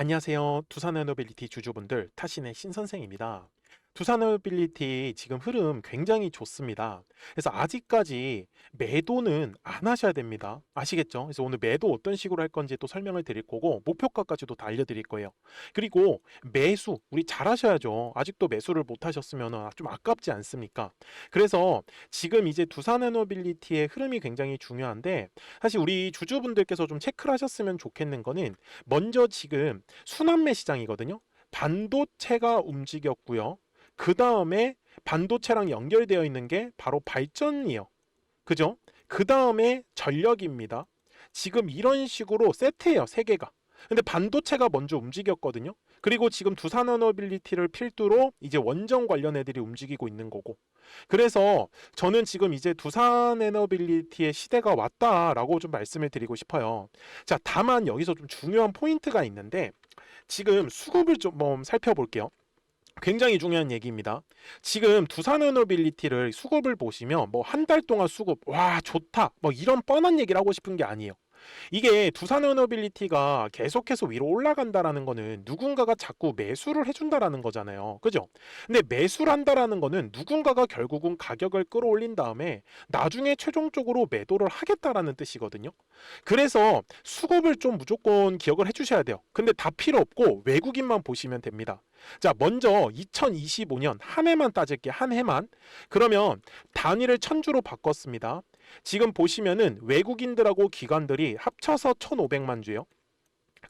안녕하세요. 두산에너빌리티 주주분들 타신의 신선생입니다. 두산에너빌리티 지금 흐름 굉장히 좋습니다. 그래서 아직까지 매도는 안 하셔야 됩니다. 아시겠죠? 그래서 오늘 매도 어떤 식으로 할 건지 또 설명을 드릴 거고 목표가까지도 다 알려드릴 거예요. 그리고 매수 우리 잘 하셔야죠. 아직도 매수를 못 하셨으면 좀 아깝지 않습니까? 그래서 지금 이제 두산에너빌리티의 흐름이 굉장히 중요한데 사실 우리 주주분들께서 좀 체크를 하셨으면 좋겠는 거는 먼저 지금 순환매 시장이거든요. 반도체가 움직였고요. 그 다음에 반도체랑 연결되어 있는 게 바로 발전이에요. 그죠? 그 다음에 전력입니다. 지금 이런 식으로 세트예요. 세 개가. 근데 반도체가 먼저 움직였거든요. 그리고 지금 두산에너빌리티를 필두로 이제 원전 관련 애들이 움직이고 있는 거고. 그래서 저는 지금 이제 두산 에너빌리티의 시대가 왔다라고 좀 말씀을 드리고 싶어요. 자, 다만 여기서 좀 중요한 포인트가 있는데 지금 수급을 좀뭐 살펴볼게요. 굉장히 중요한 얘기입니다. 지금 두산에너빌리티를 수급을 보시면 뭐 한 달 동안 수급 와 좋다 뭐 이런 뻔한 얘기를 하고 싶은 게 아니에요. 이게 두산에너빌리티가 계속해서 위로 올라간다라는 거는 누군가가 자꾸 매수를 해준다라는 거잖아요. 그죠? 근데 매수를 한다라는 거는 누군가가 결국은 가격을 끌어올린 다음에 나중에 최종적으로 매도를 하겠다라는 뜻이거든요. 그래서 수급을 좀 무조건 기억을 해주셔야 돼요. 근데 다 필요 없고 외국인만 보시면 됩니다. 자, 먼저 2025년 한 해만 따질게 한 해만. 그러면 단위를 천주로 바꿨습니다. 지금 보시면은 외국인들하고 기관들이 합쳐서 1,500만 주요.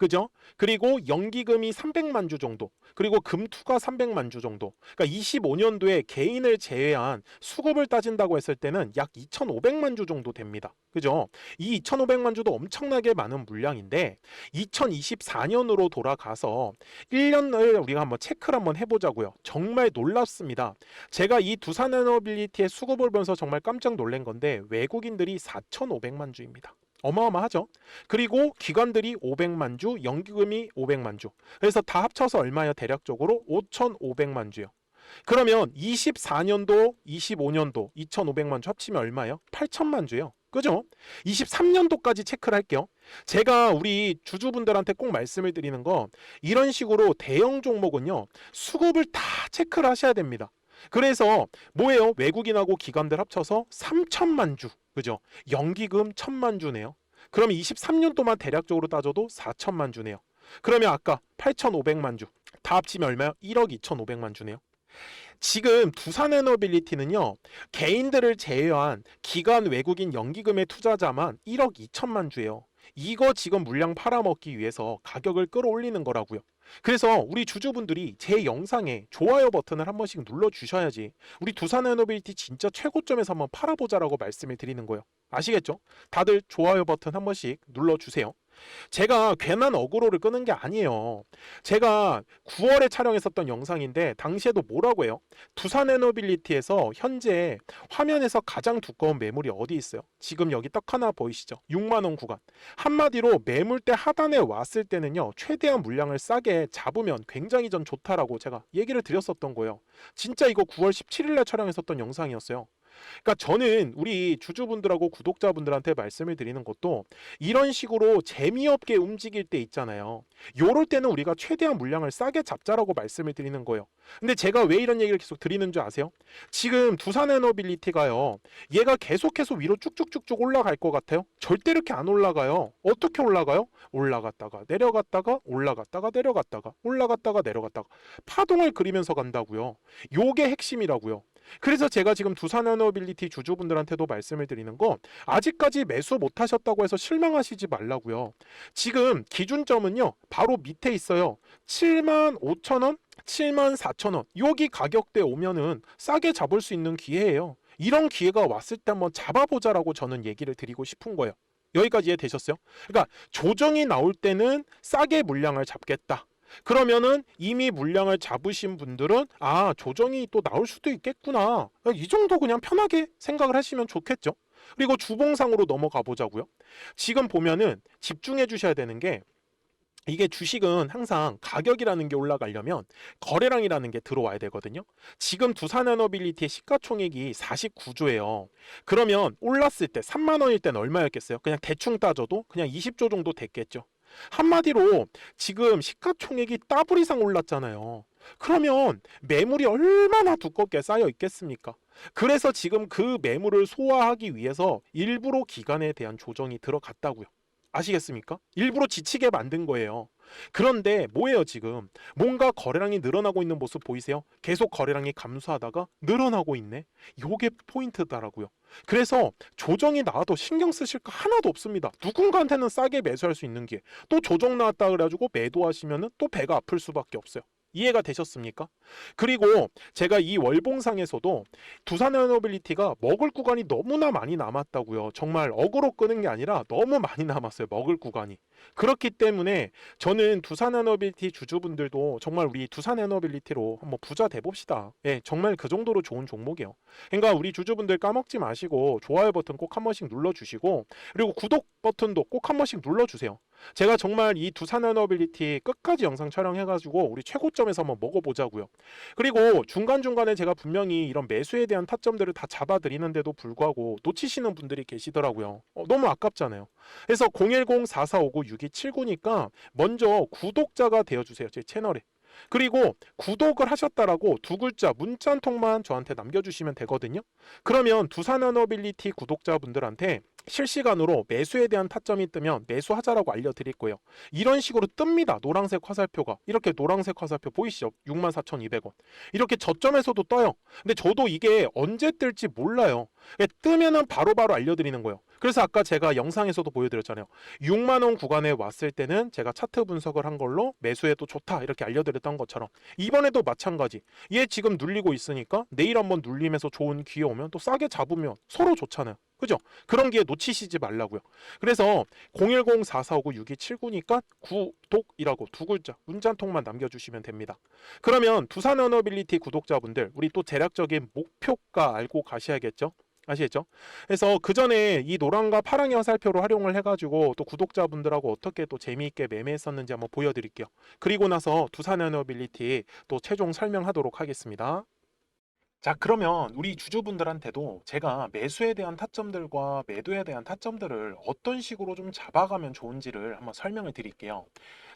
그죠? 그리고 연기금이 300만 주 정도, 그리고 금투가 300만 주 정도. 그러니까 25년도에 개인을 제외한 수급을 따진다고 했을 때는 약 2,500만 주 정도 됩니다. 그죠? 이 2,500만 주도 엄청나게 많은 물량인데 2024년으로 돌아가서 1년을 우리가 한번 체크를 한번 해보자고요. 정말 놀랍습니다. 제가 이 두산 에너빌리티의 수급을 보면서 정말 깜짝 놀란 건데 외국인들이 4,500만 주입니다. 어마어마하죠. 그리고 기관들이 500만 주, 연기금이 500만 주. 그래서 다 합쳐서 얼마요? 대략적으로 5,500만 주요. 그러면 24년도, 25년도 2,500만 주 합치면 얼마요? 8천만 주요. 그죠? 23년도까지 체크를 할게요. 제가 우리 주주분들한테 꼭 말씀을 드리는 건 이런 식으로 대형 종목은요. 수급을 다 체크를 하셔야 됩니다. 그래서 뭐예요? 외국인하고 기관들 합쳐서 3천만 주. 그죠? 연기금 1천만 주네요. 그럼 23년도만 대략적으로 따져도 4천만 주네요. 그러면 아까 8,500만 주. 다 합치면 얼마요? 1억 2,500만 주네요. 지금 두산 에너빌리티는요. 개인들을 제외한 기관 외국인 연기금의 투자자만 1억 2천만 주예요. 이거 지금 물량 팔아먹기 위해서 가격을 끌어올리는 거라고요. 그래서 우리 주주분들이 제 영상에 좋아요 버튼을 한 번씩 눌러주셔야지 우리 두산에너빌리티 진짜 최고점에서 한번 팔아보자라고 말씀을 드리는 거예요. 아시겠죠? 다들 좋아요 버튼 한 번씩 눌러주세요. 제가 괜한 어그로를 끄는 게 아니에요. 제가 9월에 촬영했었던 영상인데 당시에도 뭐라고 해요? 두산 에너빌리티에서 현재 화면에서 가장 두꺼운 매물이 어디 있어요? 지금 여기 딱 하나 보이시죠? 6만 원 구간. 한마디로 매물대 하단에 왔을 때는요. 최대한 물량을 싸게 잡으면 굉장히 전 좋다라고 제가 얘기를 드렸었던 거예요. 진짜 이거 9월 17일 날 촬영했었던 영상이었어요. 그러니까 저는 우리 주주분들하고 구독자분들한테 말씀을 드리는 것도 이런 식으로 재미없게 움직일 때 있잖아요. 요럴 때는 우리가 최대한 물량을 싸게 잡자라고 말씀을 드리는 거예요. 근데 제가 왜 이런 얘기를 계속 드리는 줄 아세요? 지금 두산에너빌리티가요. 얘가 계속해서 위로 쭉쭉쭉쭉 올라갈 것 같아요? 절대 이렇게 안 올라가요. 어떻게 올라가요? 올라갔다가 내려갔다가 올라갔다가 내려갔다가 올라갔다가 내려갔다가 파동을 그리면서 간다고요. 요게 핵심이라고요. 그래서 제가 지금 두산 에너빌리티 주주분들한테도 말씀을 드리는 건 아직까지 매수 못 하셨다고 해서 실망하시지 말라고요. 지금 기준점은요. 바로 밑에 있어요. 7만 5천 원, 7만 4천 원. 여기 가격대 오면은 싸게 잡을 수 있는 기회예요. 이런 기회가 왔을 때 한번 잡아보자라고 저는 얘기를 드리고 싶은 거예요. 여기까지 이해되셨어요? 그러니까 조정이 나올 때는 싸게 물량을 잡겠다. 그러면은 이미 물량을 잡으신 분들은 아 조정이 또 나올 수도 있겠구나 이 정도 그냥 편하게 생각을 하시면 좋겠죠 그리고 주봉상으로 넘어가 보자고요 지금 보면은 집중해 주셔야 되는 게 이게 주식은 항상 가격이라는 게 올라가려면 거래량이라는 게 들어와야 되거든요. 지금 두산에너빌리티의 시가총액이 49조예요. 그러면 올랐을 때 3만 원일 때는 얼마였겠어요? 그냥 대충 따져도 그냥 20조 정도 됐겠죠. 한마디로 지금 시가총액이 더블 이상 올랐잖아요. 그러면 매물이 얼마나 두껍게 쌓여 있겠습니까? 그래서 지금 그 매물을 소화하기 위해서 일부러 기간에 대한 조정이 들어갔다고요. 아시겠습니까? 일부러 지치게 만든 거예요. 그런데 뭐예요 지금? 뭔가 거래량이 늘어나고 있는 모습 보이세요? 계속 거래량이 감소하다가 늘어나고 있네. 요게 포인트다라고요. 그래서 조정이 나와도 신경 쓰실 거 하나도 없습니다. 누군가한테는 싸게 매수할 수 있는 게 또 조정 나왔다 그래가지고 매도하시면은 또 배가 아플 수밖에 없어요. 이해가 되셨습니까? 그리고 제가 이 월봉상에서도 두산 에너빌리티가 먹을 구간이 너무나 많이 남았다고요. 정말 어그로 끄는 게 아니라 너무 많이 남았어요. 먹을 구간이. 그렇기 때문에 저는 두산 에너빌리티 주주분들도 정말 우리 두산 에너빌리티로 한번 부자 돼 봅시다. 예, 정말 그 정도로 좋은 종목이에요. 그러니까 우리 주주분들 까먹지 마시고 좋아요 버튼 꼭 한 번씩 눌러 주시고 그리고 구독 버튼도 꼭 한 번씩 눌러 주세요. 제가 정말 이 두산에너빌리티 끝까지 영상 촬영해가지고 우리 최고점에서 한번 먹어보자고요. 그리고 중간중간에 제가 분명히 이런 매수에 대한 타점들을 다 잡아드리는데도 불구하고 놓치시는 분들이 계시더라고요. 어, 너무 아깝잖아요. 그래서 010-4459-6279니까 먼저 구독자가 되어주세요. 제 채널에. 그리고 구독을 하셨다라고 두 글자 문자 한 통만 저한테 남겨주시면 되거든요. 그러면 두산에너빌리티 구독자분들한테 실시간으로 매수에 대한 타점이 뜨면 매수하자라고 알려드릴 거예요. 이런 식으로 뜹니다. 노란색 화살표가. 이렇게 노란색 화살표 보이시죠? 64,200원. 이렇게 저점에서도 떠요. 근데 저도 이게 언제 뜰지 몰라요. 뜨면은 바로바로 알려드리는 거예요. 그래서 아까 제가 영상에서도 보여드렸잖아요. 6만 원 구간에 왔을 때는 제가 차트 분석을 한 걸로 매수해도 좋다 이렇게 알려드렸던 것처럼 이번에도 마찬가지. 얘 지금 눌리고 있으니까 내일 한번 눌리면서 좋은 기회 오면 또 싸게 잡으면 서로 좋잖아요. 그죠? 그런 기회 놓치시지 말라고요. 그래서 010-4459-6279니까 구독이라고 두 글자 문자 한 통만 남겨주시면 됩니다. 그러면 두산 어너빌리티 구독자분들 우리 또 대략적인 목표가 알고 가셔야겠죠? 아시겠죠? 그래서 그 전에 이 노랑과 파랑의 화살표로 활용을 해가지고 또 구독자분들하고 어떻게 또 재미있게 매매했었는지 한번 보여드릴게요. 그리고 나서 두산 에너빌리티 또 최종 설명하도록 하겠습니다. 자, 그러면 우리 주주분들한테도 제가 매수에 대한 타점들과 매도에 대한 타점들을 어떤 식으로 좀 잡아가면 좋은지를 한번 설명을 드릴게요.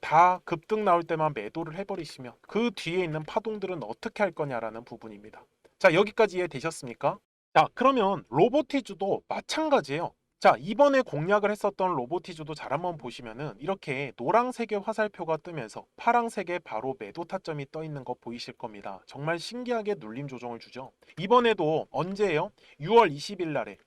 다 급등 나올 때만 매도를 해버리시면 그 뒤에 있는 파동들은 어떻게 할 거냐라는 부분입니다. 자 여기까지 이해되셨습니까? 자, 그러면 로보티즈도 마찬가지예요. 자, 이번에 공략을 했었던 로보티즈도 잘 한번 보시면은 이렇게 노란색의 화살표가 뜨면서 파란색에 바로 매도 타점이 떠 있는 거 보이실 겁니다. 정말 신기하게 눌림 조정을 주죠. 이번에도 언제예요? 6월 20일 날에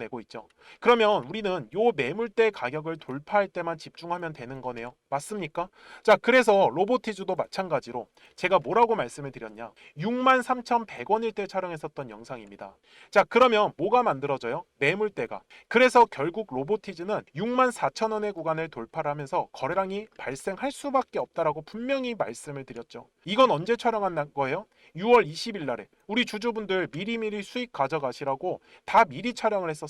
내고 있죠. 그러면 우리는 요 매물대 가격을 돌파할 때만 집중하면 되는 거네요. 맞습니까? 자, 그래서 로보티즈도 마찬가지로 제가 뭐라고 말씀을 드렸냐? 63,100원일 때 촬영했었던 영상입니다. 자, 그러면 뭐가 만들어져요? 매물대가. 그래서 결국 로보티즈는 64,000원의 구간을 돌파를 하면서 거래량이 발생할 수밖에 없다라고 분명히 말씀을 드렸죠. 이건 언제 촬영한 거예요? 6월 20일 날에 우리 주주분들 미리미리 수익 가져가시라고 다 미리 촬영을 했었어요.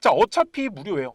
자 어차피 무료예요.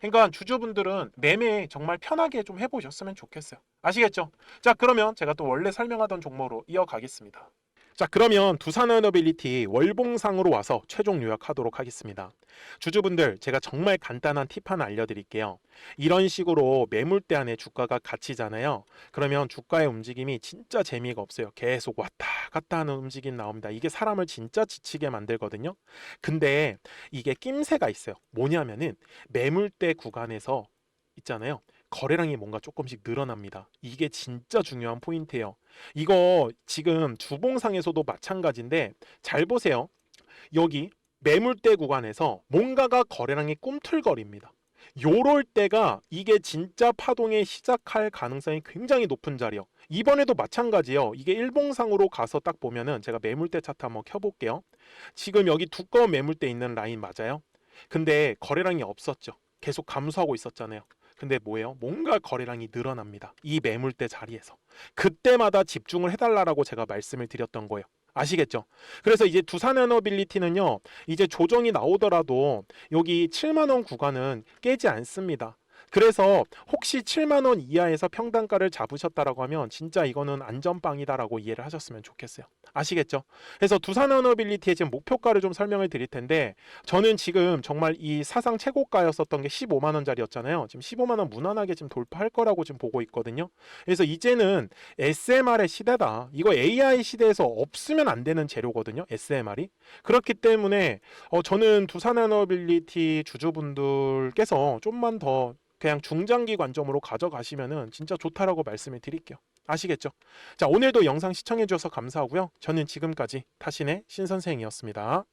그러니까 주주분들은 매매 정말 편하게 좀 해보셨으면 좋겠어요. 아시겠죠? 자 그러면 제가 또 원래 설명하던 종목으로 이어가겠습니다. 자 그러면 두산에너빌리티 월봉상으로 와서 최종 요약하도록 하겠습니다. 주주분들 제가 정말 간단한 팁 하나 알려드릴게요. 이런 식으로 매물대 안에 주가가 갇히잖아요. 그러면 주가의 움직임이 진짜 재미가 없어요. 계속 왔다 갔다 하는 움직임 나옵니다. 이게 사람을 진짜 지치게 만들거든요. 근데 이게 낌새가 있어요. 뭐냐면은 매물대 구간에서 있잖아요. 거래량이 뭔가 조금씩 늘어납니다. 이게 진짜 중요한 포인트예요. 이거 지금 주봉상에서도 마찬가지인데 잘 보세요. 여기 매물대 구간에서 뭔가가 거래량이 꿈틀거립니다. 요럴 때가 이게 진짜 파동에 시작할 가능성이 굉장히 높은 자리요. 이번에도 마찬가지예요. 이게 일봉상으로 가서 딱 보면은 제가 매물대 차트 한번 켜볼게요. 지금 여기 두꺼운 매물대 있는 라인 맞아요? 근데 거래량이 없었죠. 계속 감소하고 있었잖아요. 근데 뭐예요? 뭔가 거래량이 늘어납니다. 이 매물대 자리에서. 그때마다 집중을 해달라고 제가 말씀을 드렸던 거예요. 아시겠죠? 그래서 이제 두산 에너빌리티는요, 이제 조정이 나오더라도 여기 7만 원 구간은 깨지 않습니다. 그래서 혹시 7만 원 이하에서 평단가를 잡으셨다라고 하면 진짜 이거는 안전빵이다라고 이해를 하셨으면 좋겠어요. 아시겠죠? 그래서 두산에너빌리티의 지금 목표가를 좀 설명을 드릴 텐데 저는 지금 정말 이 사상 최고가였었던 게 15만 원짜리였잖아요. 지금 15만 원 무난하게 지금 돌파할 거라고 지금 보고 있거든요. 그래서 이제는 SMR의 시대다. 이거 AI 시대에서 없으면 안 되는 재료거든요. SMR이. 그렇기 때문에 어, 저는 두산에너빌리티 주주분들께서 좀만 더 그냥 중장기 관점으로 가져가시면은 진짜 좋다라고 말씀을 드릴게요. 아시겠죠? 자, 오늘도 영상 시청해 주셔서 감사하고요. 저는 지금까지 타신의 신 선생이었습니다.